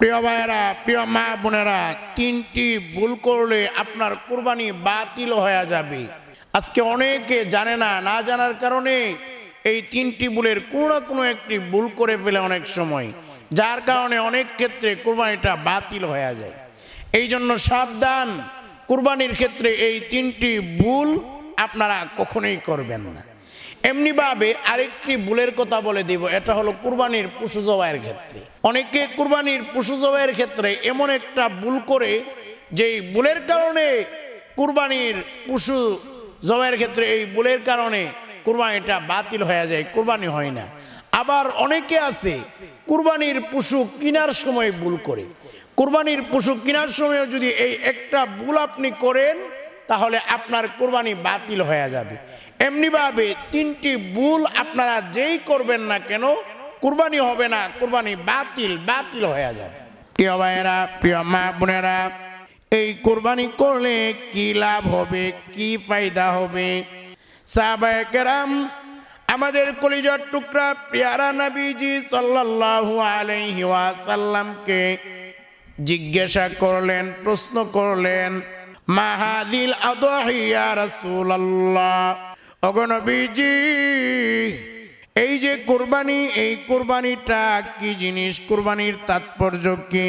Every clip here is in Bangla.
প্রিয় ভাইয়েরা, প্রিয় মা বোনেরা, তিনটি ভুল করলে আপনার কোরবানি বাতিল হয়ে যাবে। আজকে অনেকে জানে না না জানার কারণে এই তিনটি ভুলের কোনো কোনো একটি ভুল করে ফেলে অনেক সময়। যার কারণে অনেক ক্ষেত্রে কোরবানিটা বাতিল হয়ে যায়। এই জন্য সাবধান, কুরবানির ক্ষেত্রে এই তিনটি ভুল আপনারা কখনোই করবেন না। এমনিভাবে আরেকটি ভুলের কথা বলে দিব, এটা হলো কুরবানির পশু জবাইয়ের ক্ষেত্রে। অনেকে কুরবানির পশু জবাইয়ের ক্ষেত্রে এমন একটা ভুল করে, যেই ভুলের কারণে কুরবানির পশু জবাইয়ের ক্ষেত্রে এই ভুলের কারণে কুরবানিটা বাতিল হয়ে যায়, কুরবানি হয় না। আবার অনেকে আছে, কুরবানির পশু কেনার সময় ভুল করে। কুরবানির পশু কেনার সময় যদি এই একটা ভুল আপনি করেন তাহলে আপনার কোরবানি বাতিল হয়ে যাবে। এমনিভাবে তিনটি ভুল আপনারা যেই করবেন না কেন, কুরবানি হবে না, কুরবানি বাতিল বাতিল হয়ে যাবে। প্রিয় ভাইয়েরা, প্রিয় মা বোনেরা, এই কোরবানি করলে কি লাভ হবে, কি ফায়দা হবে? সাহবায়াম আমাদের কলিজার টুকরা পেয়ারা নবীজি সাল্লাল্লাহু আলাইহি ওয়াসাল্লামকে জিজ্ঞাসা করলেন, প্রশ্ন করলেন মাহাদিল আদহিয়া রাসূলুল্লাহ। অগনবীজি এই যে কোরবানি, এই কোরবানিটা কি জিনিস? কোরবানির তাৎপর্য কি?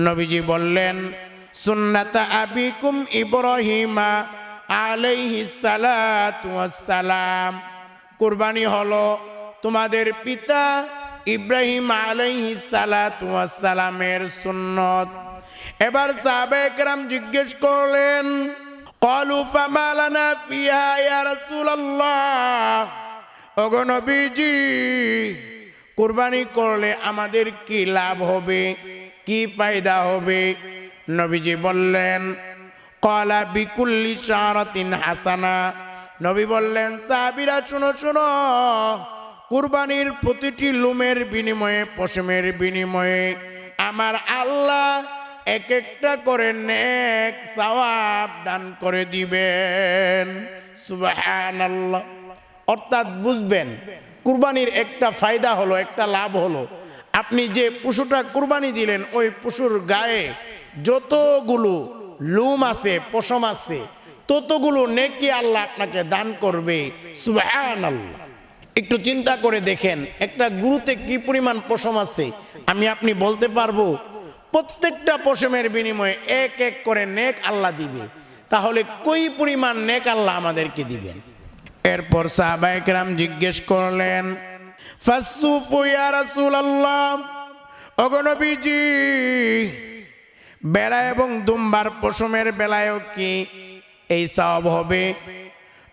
নবীজি বললেন, সুন্নাতা আবিকুম ইব্রাহিমা আলাইহিস সালাতু সালাম কোরবানি হলো তোমাদের পিতা ইব্রাহিম আলাইহিস সালাতু সালামের সুন্নত। এবার সাবেকরাম জিজ্ঞেস করলেন, কলু ফামালানা ফিহা ইয়া রাসূলুল্লাহ? ওগো নবীজি, কুরবানি করলে আমাদের কি লাভ হবে? কি ফায়দা হবে? নবীজি বললেন, কলা বিকুল্লি সারতিন হাসানা। নবী বললেন সাবিরা শুনো শুনো, কুরবানির প্রতিটি লুমের বিনিময়ে, পশমের বিনিময়ে আমার আল্লাহ এক একটা করে নেক সওয়াব দান করে দিবেন। সুবহানাল্লাহ। অর্থাৎ বুঝবেন, কুরবানির একটা ফায়দা হলো, একটা লাভ হলো। আপনি যে পশুটা কুরবানি দিলেন, ওই পশুর গায়ে যতগুলো লুম আছে, পশম আছে, ততগুলো নেকি আল্লাহ আপনাকে দান করবে। সুবহানাল্লাহ। একটু চিন্তা করে দেখেন, একটা গুরুতে কি পরিমাণ পশম আছে? আমি আপনি বলতে পারব প্রত্যেকটা পশমের বিনিময়ে এক এক করে নেক আল্লাহ দিবে। তাহলে কই পরিমাণ নেক আল্লাহ আমাদেরকে দিবেন? এরপর সাহাবাইকরাম জিজ্ঞেস করলেন অগণবীজি বেড়া এবং দুম্বার পশমের বেলায়ও কি এই সব হবে?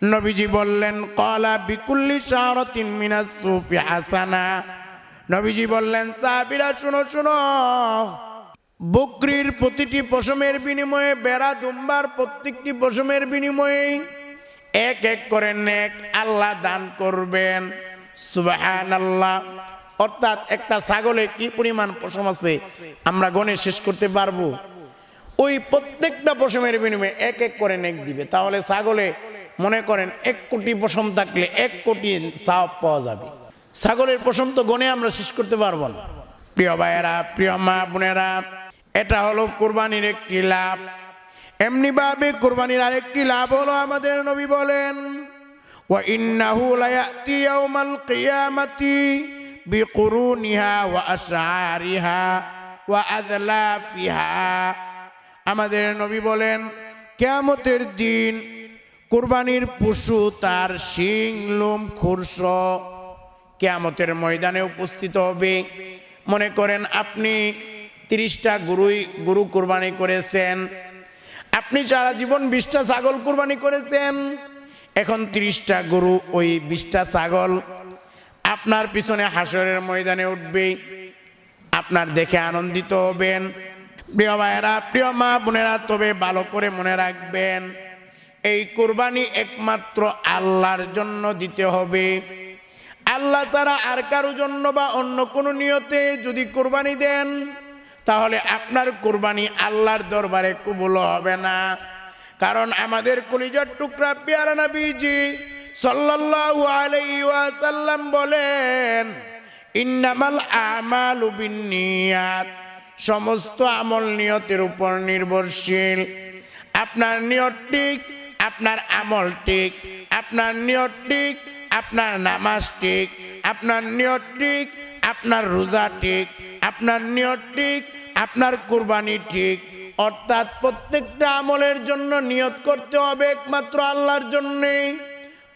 নবীজি বললেন কলা বিকুল্লি শাহরতিন মিনাস সুফি হাসানা। নবীজি বললেন, সাহাবিরা, শুনো শুনো বকরির প্রতিটি পশমের বিনিময়ে, বেড়া, দুম্বার প্রত্যেকটি পশমের বিনিময়ে এক এক করে নেক আল্লাহ দান করবেন। সুবাহান আল্লাহ অর্থাৎ একটা ছাগলে কি পরিমাণ পশম আছে আমরা গণে শেষ করতে পারব? ওই প্রত্যেকটা পশমের বিনিময়ে এক এক করে নেক দিবে। তাহলে ছাগলে মনে করেন এক কোটি পশম থাকলে এক কোটি সাপ পাওয়া যাবে। ছাগলের পশম তো গণে আমরা শেষ করতে পারব না। প্রিয় ভাইয়েরা, প্রিয় মা বোনেরা এটা হলো কোরবানির একটি লাভ। এমনিভাবে কোরবানির আরেকটি লাভ হলো আমাদের নবী বলেন ইয়াউমাল কিয়ামাতি বিকুরুনিহা ওয়া আশআরিহা ওয়া আযলাফিহা আমাদের নবী বলেন, কিয়ামতের দিন কোরবানির পশু, তার শিং, লোম খুরস কেয়ামতের ময়দানে উপস্থিত হবে। মনে করেন আপনি তিরিশটা গুরুই, গুরু কোরবানি করেছেন। আপনি সারা জীবন বিশটা ছাগল কোরবানি করেছেন। এখন তিরিশটা গরু ওই বিশটা ছাগল আপনার পিছনে হাসরের ময়দানে উঠবে। আপনার দেখে আনন্দিত হবেন। প্রিয় ভাইয়েরা, প্রিয় মা বোনেরা, তবে ভালো করে মনে রাখবেন, এই কোরবানি একমাত্র আল্লাহর জন্য দিতে হবে। আল্লাহ তারা আর কারও জন্য বা অন্য কোনো নিয়তে যদি কোরবানি দেন তাহলে আপনার কোরবানি আল্লাহর দরবারে কবুল হবে না। কারণ আমাদের কলিজার টুকরা পেয়ারা নবীজি সাল্লাল্লাহু আলাইহি ওয়াসাল্লাম বলেন, ইন্নামাল আমালু সমস্ত আমল নিয়তের উপর নির্ভরশীল। আপনার নিয়ত ঠিক, আপনার আমল ঠিক। আপনার নিয়ত ঠিক, আপনার নামাজ ঠিক। আপনার নিয়ত ঠিক, আপনার রোজা ঠিক। আপনার নিয়ত ঠিক আপনার কুরবানি ঠিক, অর্থাৎ প্রত্যেকটা আমলের জন্য নিয়ত করতে হবে একমাত্র আল্লাহর জন্যে।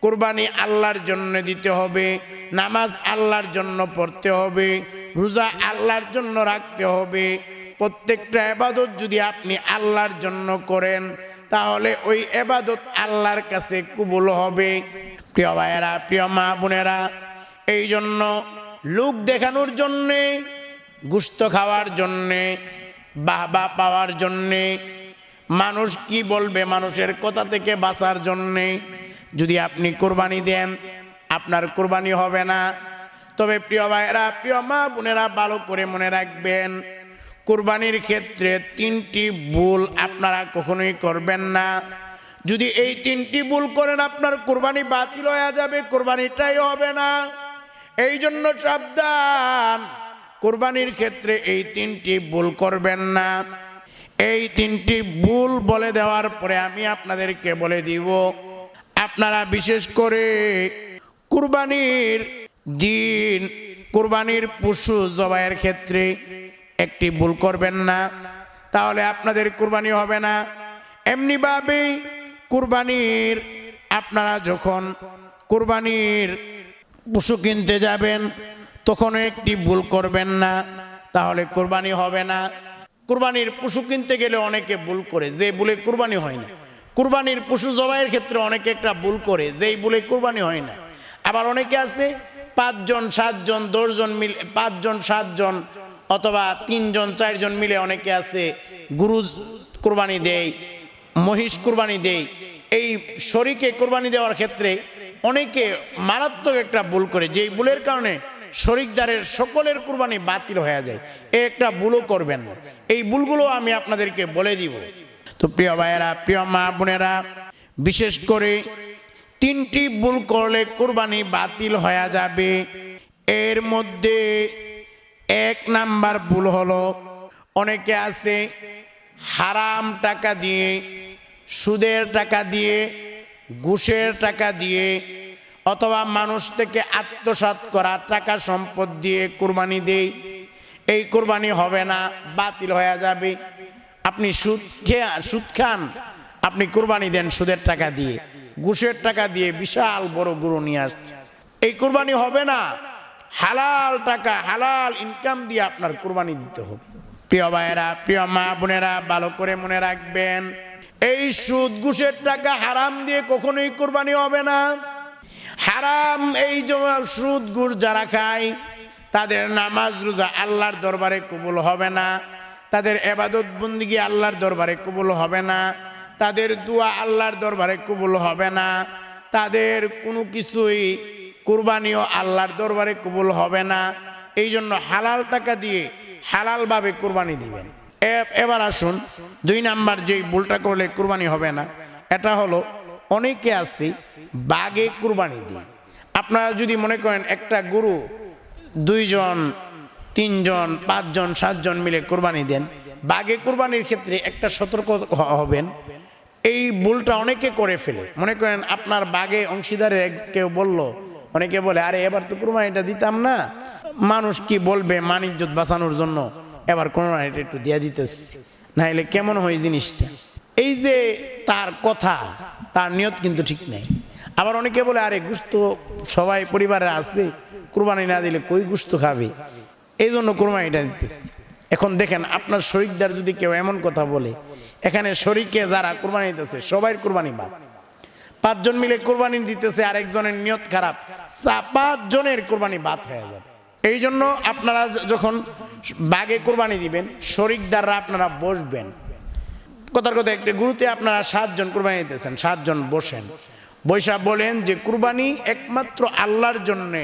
কোরবানি আল্লাহর জন্য দিতে হবে, নামাজ আল্লাহর জন্য পড়তে হবে, রোজা আল্লাহর জন্য রাখতে হবে। প্রত্যেকটা এবাদত যদি আপনি আল্লাহর জন্য করেন, তাহলে ওই এবাদত আল্লাহর কাছে কবুল হবে। প্রিয় ভাইয়েরা, প্রিয় মা বোনেরা এই জন্য লোক দেখানোর জন্যে গুস্ত খাওয়ার জন্যে, বাহবা পাওয়ার জন্যে, মানুষ কি বলবে মানুষের কথা থেকে বাঁচার জন্যে? যদি আপনি কোরবানি দেন, আপনার কোরবানি হবে না। তবে প্রিয় ভাইয়েরা, প্রিয় মা বোনেরা, ভালো করে মনে রাখবেন, কোরবানির ক্ষেত্রে তিনটি ভুল আপনারা কখনোই করবেন না। যদি এই তিনটি ভুল করেন, আপনার কোরবানি বাতিল হয়ে যাবে, কোরবানিটাই হবে না। এই জন্য সাবধান। কোরবানির ক্ষেত্রে এই তিনটি ভুল করবেন না। এই তিনটি ভুল বলে দেওয়ার পরে আমি আপনাদেরকে বলে দিব, আপনারা বিশেষ করে কুরবানির দিন, কুরবানির পশু জবাইয়ের ক্ষেত্রে একটি ভুল করবেন না। তাহলে আপনাদের কুরবানি হবে না। এমনিভাবেই কুরবানির, আপনারা যখন কুরবানির পশু কিনতে যাবেন তখন একটি ভুল করবেন না, তাহলে কোরবানি হবে না। কুরবানির পশু কিনতে গেলে অনেকে ভুল করে, যে ভুলে কুরবানি হয় না। কুরবানির পশু জবাইয়ের ক্ষেত্রে অনেকে একটা ভুল করে, যেই ভুলে কুরবানি হয় না। আবার অনেকে আছে, পাঁচজন, সাতজন, দশজন মিলে, পাঁচজন, সাতজন অথবা তিনজন, চারজন মিলে অনেকে আছে গুরু কুরবানি দেয়, মহিষ কুরবানি দেয়। এই শরীকে কোরবানি দেওয়ার ক্ষেত্রে অনেকে মারাত্মক একটা ভুল করে, যেই ভুলের কারণে শরিকদারের সকলের কুরবানি বাতিল হয়ে যায়। এ একটা ভুলও করবেন এই ভুলগুলো আমি আপনাদেরকে বলে দিব। তো প্রিয় ভাইয়েরা, প্রিয় মা বোনেরা, বিশেষ করে তিনটি ভুল করলে কোরবানি বাতিল হয়ে যাবে। এর মধ্যে এক নাম্বার ভুল হলো, অনেকে আছে হারাম টাকা দিয়ে, সুদের টাকা দিয়ে, ঘুষের টাকা দিয়ে অথবা মানুষ থেকে আত্মসাৎ করা টাকা সম্পদ দিয়ে কোরবানি দেই, এই কোরবানি হবে না, বাতিল হয়ে যাবে। আপনি সুদ খেয়ে, সুদ খান, আপনি কোরবানি দেন সুদের টাকা দিয়ে। ঘুষের টাকা দিয়ে বিশাল বড় গরু নিয়ে আসছে। এই কোরবানি হবে না। হালাল টাকা, হালাল ইনকাম দিয়ে আপনার কুরবানি দিতে হবে। প্রিয় ভাইয়েরা, প্রিয় মা বোনেরা, ভালো করে মনে রাখবেন, এই সুদ, ঘুষের টাকা হারাম দিয়ে কখনোই কোরবানি হবে না। হারাম এই সুদ ঘুষ যারা খায়, তাদের নামাজ রোজা আল্লাহর দরবারে কবুল হবে না, তাদের এবাদত বন্দিগি আল্লাহর দরবারে কবুল হবে না, তাদের দোয়া আল্লাহর দরবারে কবুল হবে না, তাদের কোনো কিছুই কুরবানিও আল্লাহর দরবারে কবুল হবে না। এই জন্য হালাল টাকা দিয়ে হালালভাবে কুরবানি দিবেন। এবার আসুন, দুই নাম্বার যেই ভুলটা করলে কুরবানি হবে না, এটা হলো অনেকে আছে, বাগে কুরবানি দিয়ে আপনারা যদি মনে করেন একটা গরু দুইজন, তিনজন, পাঁচজন, সাতজন মিলে কোরবানি দেন, বাগে কোরবানির ক্ষেত্রে একটা সতর্ক হবেন। এই ভুলটা অনেকে করে ফেলে। মনে করেন আপনার বাগে অংশীদারে কেউ বলল, অনেকে বলে, আরে, এবার তো কোরবানিটা দিতাম না। মানুষ কি বলবে মানিজ্যত বাঁচানোর জন্য? এবার কোরবানিটা একটু দিয়ে দিতেছি। নাইলে কেমন হয় জিনিসটা? এই যে তার কথা তার নিয়ত কিন্তু ঠিক নেই। আবার অনেকে বলে, আরে গুস্ত সবাই পরিবারে আছে, কুরবানি না দিলে কই গুস্ত খাবে? এই জন্য কোরবানিটা দিতেছে। এখন দেখেন, আপনার শরিকদার যদি কেউ এমন কথা বলে, এখানে শরিকে যারা কোরবানি দিতেছে, সবাই কোরবানি বাদ পাঁচজন মিলে কোরবানি দিতেছে, আরেকজনের নিয়ত খারাপ পাঁচজনের কোরবানি বাদ হয়ে যাবে। এই জন্য আপনারা যখন বাগে কোরবানি দিবেন, শরিকদাররা আপনারা বসবেন। কথার কথা একটা গুরুতে আপনারা সাতজন কোরবানি দিতেছেন, সাতজন বসেন বৈশা বলেন যে কুরবানি একমাত্র আল্লাহর জন্যে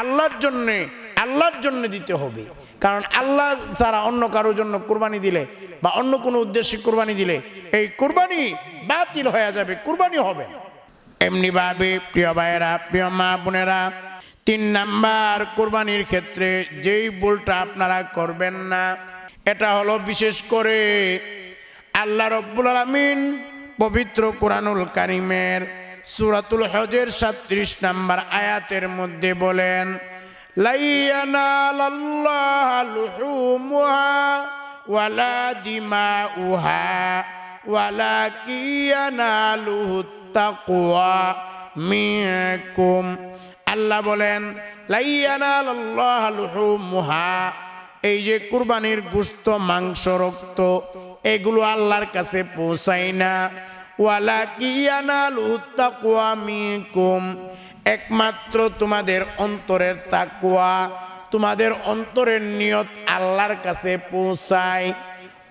আল্লাহর জন্যে, আল্লাহর জন্য দিতে হবে কারণ আল্লাহ ছাড়া অন্য কারোর জন্য কুরবানি দিলে বা অন্য কোনো উদ্দেশ্যে কুরবানি দিলে এই কুরবানি বাতিল হয়ে যাবে, কুরবানি হবে। এমনিভাবে প্রিয় ভাইয়েরা, প্রিয় মা বোনেরা, তিন নাম্বার কোরবানির ক্ষেত্রে যেই ভুলটা আপনারা করবেন না, এটা হলো বিশেষ করে আল্লাহ রব্বুল আলমিন পবিত্র কোরআনুল কারিমের সুরাতুল হজের সাত্রিশ নাম্বার আয়াতের মধ্যে বলেন ওয়ালা তাকওয়া মিনকুম। আল্লাহ বলেন লাইয়ানালাল্লাহ লুহুমুহা এই যে কুরবানির গুস্ত, মাংস, রক্ত এগুলো আল্লাহর কাছে পৌঁছায় না। ওয়ালা কিয়ানালুহু তাকওয়া মিনকুম। একমাত্র তোমাদের অন্তরের তাকুয়া তোমাদের অন্তরের নিয়ত আল্লাহর কাছে পৌঁছায়।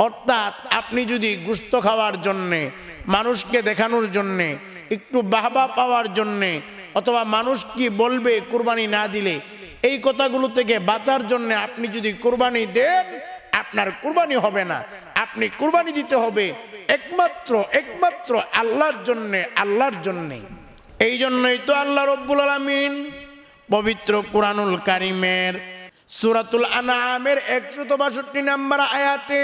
অর্থাৎ আপনি যদি গুস্ত খাওয়ার জন্যে, মানুষকে দেখানোর জন্যে, একটু বাহবা পাওয়ার জন্যে, অথবা মানুষ কি বলবে কুরবানি না দিলে, এই কথাগুলো থেকে বাঁচার জন্য আপনি যদি কুরবানি দেন আপনার কুরবানি হবে না। আপনি কুরবানি দিতে হবে। একমাত্র একমাত্র আল্লাহর জন্যে আল্লাহর জন্যে এই জন্যই তো আল্লাহ রব্বুল আলমিন পবিত্র কোরআনুল কারিমের সুরাতুল আনামের একশত বাষট্টি নাম্বার আয়াতে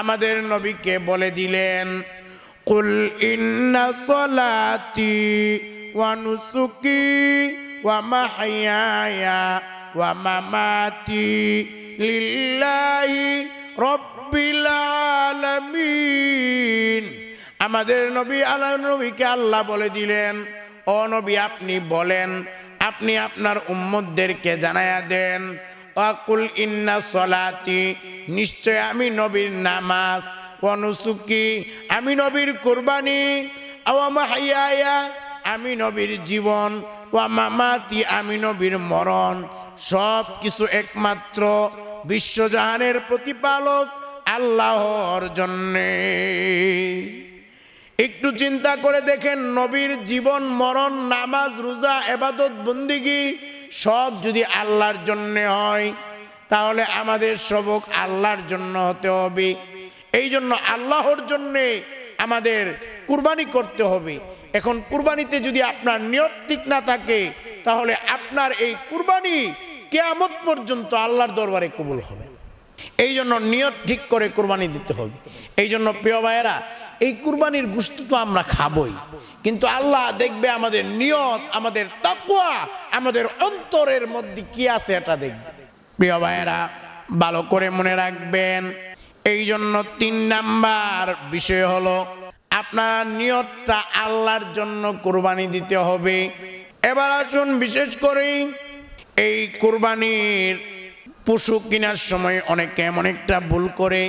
আমাদের নবীকে বলে দিলেন, কুল ইন্না সলাতি ওয়া নুসুকি ওয়া মামাতি লিল্লাহি রব্বিল আলামিন। আমাদের নবী আল্লাহ নবীকে আল্লাহ বলে দিলেন, ও নবী, আপনি বলেন, আপনি আপনার উম্মতদেরকে জানায়া দেন ওয়াকুল ইন্না সলাতি, নিশ্চয় আমি নবীর নামাজ অনুসুকি আমি নবীর কোরবানি আওয়ামা হাইয়া আমি নবীর জীবন, ওয়া মামাতি, আমি নবীর মরণ সব কিছু একমাত্র বিশ্বজাহানের প্রতিপালক আল্লাহর জন্যে। একটু চিন্তা করে দেখেন, নবীর জীবন, মরণ, নামাজ, রোজা, এবাদত, বন্দিগি সব যদি আল্লাহর জন্য হয়, তাহলে আমাদের সবক আল্লাহর জন্য হতে হবে। এই জন্য আল্লাহর জন্যে আমাদের কুরবানি করতে হবে। এখন কুরবানিতে যদি আপনার নিয়ত ঠিক না থাকে, তাহলে আপনার এই কুরবানি কেয়ামত পর্যন্ত আল্লাহর দরবারে কবুল হবে। এই জন্য নিয়ত ঠিক করে কোরবানি দিতে হবে। এই জন্য প্রিয় ভাইয়েরা, এই কুরবানির গুস্ত তো আমরা খাবই। কিন্তু আল্লাহ দেখবে আমাদের নিয়ত, আমাদের তাকুয়া আমাদের অন্তরের মধ্যে কি আছে এটা দেখবে। প্রিয় ভাইয়েরা, ভালো করে মনে রাখবেন এই জন্য তিন নাম্বার বিষয় হলো, আপনার নিয়তটা আল্লাহর জন্য কুরবানি দিতে হবে। এবার আসুন বিশেষ করে এই কুরবানির পশু কেনার সময় অনেকে এমন একটা ভুল করে,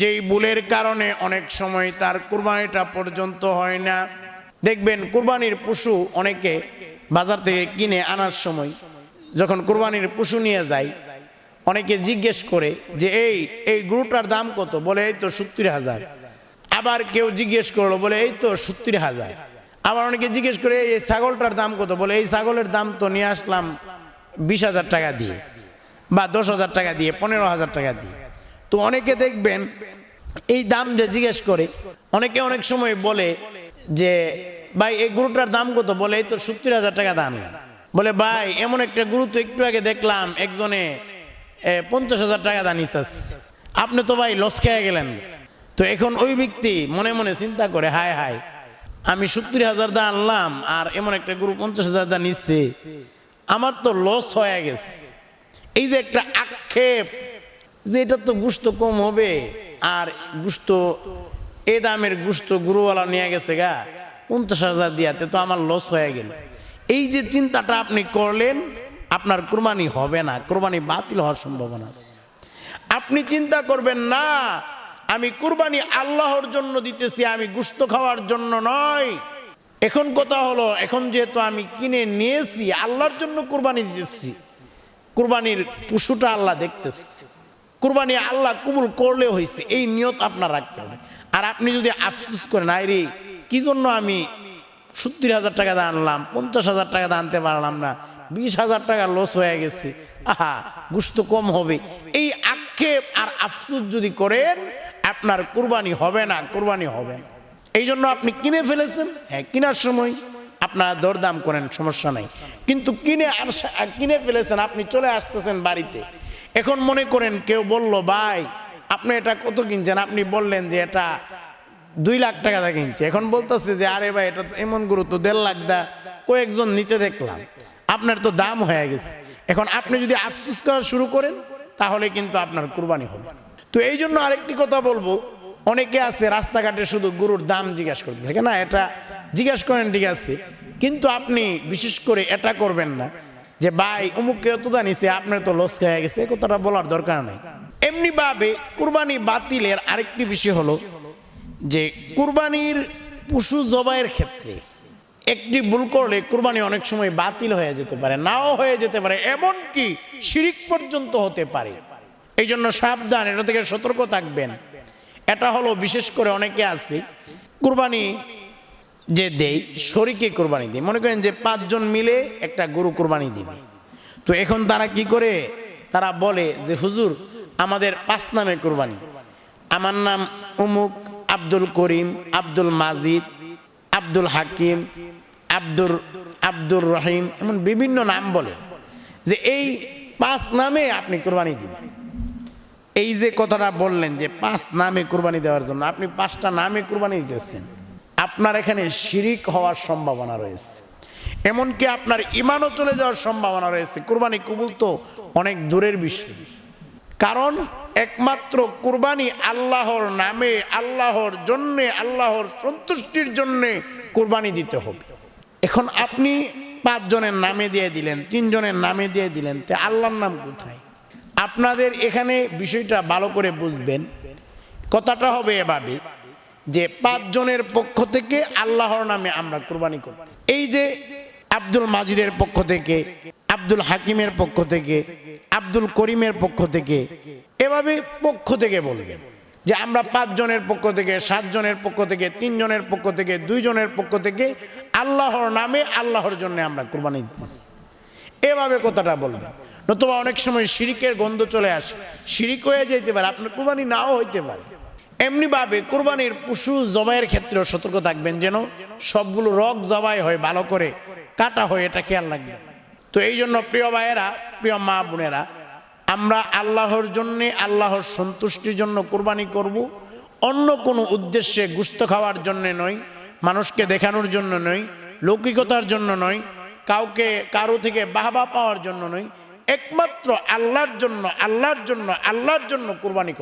যেই ভুলের কারণে অনেক সময় তার কুরবানিটা পর্যন্ত হয় না। দেখবেন কুরবানির পশু অনেকে বাজার থেকে কিনে আনার সময় যখন কুরবানির পশু নিয়ে যায়, অনেকে জিজ্ঞেস করে যে, এই এই গরুটার দাম কত? বলে, এই তো সত্তর হাজার। আবার কেউ জিজ্ঞেস করল, বলে, এই তো সত্তর হাজার। আবার অনেকে জিজ্ঞেস করে, এই ছাগলটার দাম কত? বলে, এই ছাগলের দাম তো নিয়ে আসলাম বিশ হাজার টাকা দিয়ে বা দশ হাজার টাকা দিয়ে, পনেরো হাজার টাকা দিয়ে। তো অনেকে দেখবেন এই দাম যে জিজ্ঞেস করে, অনেকে অনেক সময় বলে যে, ভাই, এই গরুটার দাম কত? বলে, এই তো সত্তর হাজার টাকা দাম। বলে, ভাই, এমন একটা গরু তো একটু আগে দেখলাম, একজনে পঞ্চাশ হাজার টাকা দান আপনি তো ভাই লস খেয়ে গেলেন। তো এখন ওই ব্যক্তি মনে মনে চিন্তা করে, হায় হায়, আমি সত্তর হাজার দা আনলাম, আর এমন একটা গরু পঞ্চাশ হাজার দা নিচ্ছে। আমার তো লস হয়ে গেছে। এই যে একটা আক্ষেপ যে এটা তো গুস্ত কম হবে, আর গুস্ত, এ দামের গুস্ত গুরুওয়ালা নিয়ে গেছে গা, পঞ্চাশ হাজার দিয়াতে তো আমার লস হয়ে গেল। এই যে চিন্তাটা আপনি করলেন, আপনার কোরবানি হবে না, কোরবানি বাতিল হওয়ার সম্ভাবনা আছে। আপনি চিন্তা করবেন না, আমি কুরবানি আল্লাহর জন্য দিতেছি, আমি গুস্ত খাওয়ার জন্য নয় এখন কথা হলো, এখন যেহেতু আমি কিনে নিয়েছি, আল্লাহর জন্য কুরবানি দিতেছি। কুরবানির পশুটা আল্লাহ দেখতেছে। কুরবানি আল্লাহ কবুল করলে হয়েছে, এই নিয়ত আপনার রাখতে হবে। আর আপনি যদি আফসুস করেন আই রে কি জন্য আমি সত্তর হাজার টাকা দিয়ে আনলাম, পঞ্চাশ হাজার টাকা দিয়ে আনতে পারলাম না, বিশ হাজার টাকা লস হয়ে গেছে, আহা গুস্ত কম হবে। এই আক্ষেপ আর আফসুস যদি করেন, আপনার কুরবানি হবে না, কুরবানি হবে না। এই জন্য আপনি কিনে ফেলেছেন? হ্যাঁ কেনার সময় আপনারা দরদাম করেন, সমস্যা নাই। কিন্তু কিনে আর কিনে ফেলেছেন, আপনি চলে আসতেছেন বাড়িতে। এখন মনে করেন কেউ বলল, ভাই, আপনি এটা কত কিনছেন? আপনি বললেন যে, এটা দুই লাখ টাকা দিয়ে কিনছে। এখন বলতেছে যে, আরে ভাই, এটা তো এমন গুরুত্ব দেড় লাখ দা। কয়েকজন নিতে দেখলাম। আপনার তো দাম হয়ে গেছে। এখন আপনি যদি আফসোস করা শুরু করেন, তাহলে কিন্তু আপনার কুরবানি হবে। তো এই জন্য আরেকটি কথা বলব। অনেকে আছে রাস্তাঘাটে শুধু গরুর দাম জিজ্ঞাসা করতে থাকে, না, এটা জিজ্ঞাসা করেন, ঠিক আছে। কিন্তু আপনি বিশেষ করে এটা করবেন না যে, ভাই, অমুককে এত জানিছে আপনার তো লস খেয়ে গেছে। কথাটা বলার দরকার নেই। এমনি ভাবে কুরবানি বাতিলের আরেকটি বিষয় হলো যে, কুরবানির পশু জবাইয়ের ক্ষেত্রে একটি ভুল করলে কুরবানি অনেক সময় বাতিল হয়ে যেতে পারে, নাও হয়ে যেতে পারে, এমনকি শিরিক পর্যন্ত হতে পারে। এই জন্য সাবধান, এটা থেকে সতর্ক থাকবেন। এটা হলো বিশেষ করে অনেকে আছে, কুরবানি যে দেই শরীকে কোরবানি দেয়। মনে করেন যে পাঁচজন মিলে একটা গরু কোরবানি দিবে তো এখন তারা কি করে? তারা বলে যে, হুজুর, আমাদের পাঁচ নামে কোরবানি। আমার নাম উমুক আব্দুল করিম, আব্দুল মাজিদ, আব্দুল হাকিম, আব্দুর আব্দুর রহিম, এমন বিভিন্ন নাম বলে যে, এই পাঁচ নামে আপনি কোরবানি দিবেন। এই যে কথাটা বললেন যে পাঁচ নামে কুরবানি দেওয়ার জন্য, আপনি পাঁচটা নামে কুরবানি দিতেছেন। আপনার এখানে শিরিক হওয়ার সম্ভাবনা রয়েছে। এমনকি আপনার ইমানও চলে যাওয়ার সম্ভাবনা রয়েছে। কুরবানি কবুল তো অনেক দূরের বিষয়। কারণ একমাত্র কুরবানি আল্লাহর নামে, আল্লাহর জন্যে, আল্লাহর সন্তুষ্টির জন্যে কুরবানি দিতে হবে। এখন আপনি পাঁচজনের নামে দিয়ে দিলেন, তিনজনের নামে দিয়ে দিলেন, তে আল্লাহর নাম কোথায়? আপনাদের এখানে বিষয়টা ভালো করে বুঝবেন। কথাটা হবে এভাবে, যে পাঁচজনের পক্ষ থেকে আল্লাহর নামে আমরা কুরবানি করব এই যে আব্দুল মাজিদের পক্ষ থেকে, আব্দুল হাকিমের পক্ষ থেকে, আব্দুল করিমের পক্ষ থেকে, এভাবে পক্ষ থেকে বলবেন। যে আমরা পাঁচজনের পক্ষ থেকে, সাতজনের পক্ষ থেকে, তিনজনের পক্ষ থেকে, দুইজনের পক্ষ থেকে আল্লাহর নামে আল্লাহর জন্য আমরা কুরবানি দিতেছি। এভাবে কথাটা বলবেন। নতুবা অনেক সময় শিরিকের গন্ধ চলে আসে। শিরিক হয়ে যেতে পারে, আপনার কুরবানি নাও হইতে পারে। এমনিভাবে কুরবানির পশু জবাইয়ের ক্ষেত্রেও সতর্ক থাকবেন যেন সবগুলো রক জবাই হয়, ভালো করে কাটা হয়, এটা খেয়াল রাখবেন। তো এই জন্য প্রিয় ভাইয়েরা, প্রিয় মা বোনেরা, আমরা আল্লাহর জন্যে, আল্লাহর সন্তুষ্টির জন্য কুরবানি করব। অন্য কোনো উদ্দেশ্যে গুস্ত খাওয়ার জন্য নয়, মানুষকে দেখানোর জন্য নয়, লৌকিকতার জন্য নয়, কাউকে, কারও থেকে বাহবা পাওয়ার জন্য নয় একমাত্র আল্লাহর জন্য আল্লাহর জন্য আল্লাহর জন্য কোরবানি করব।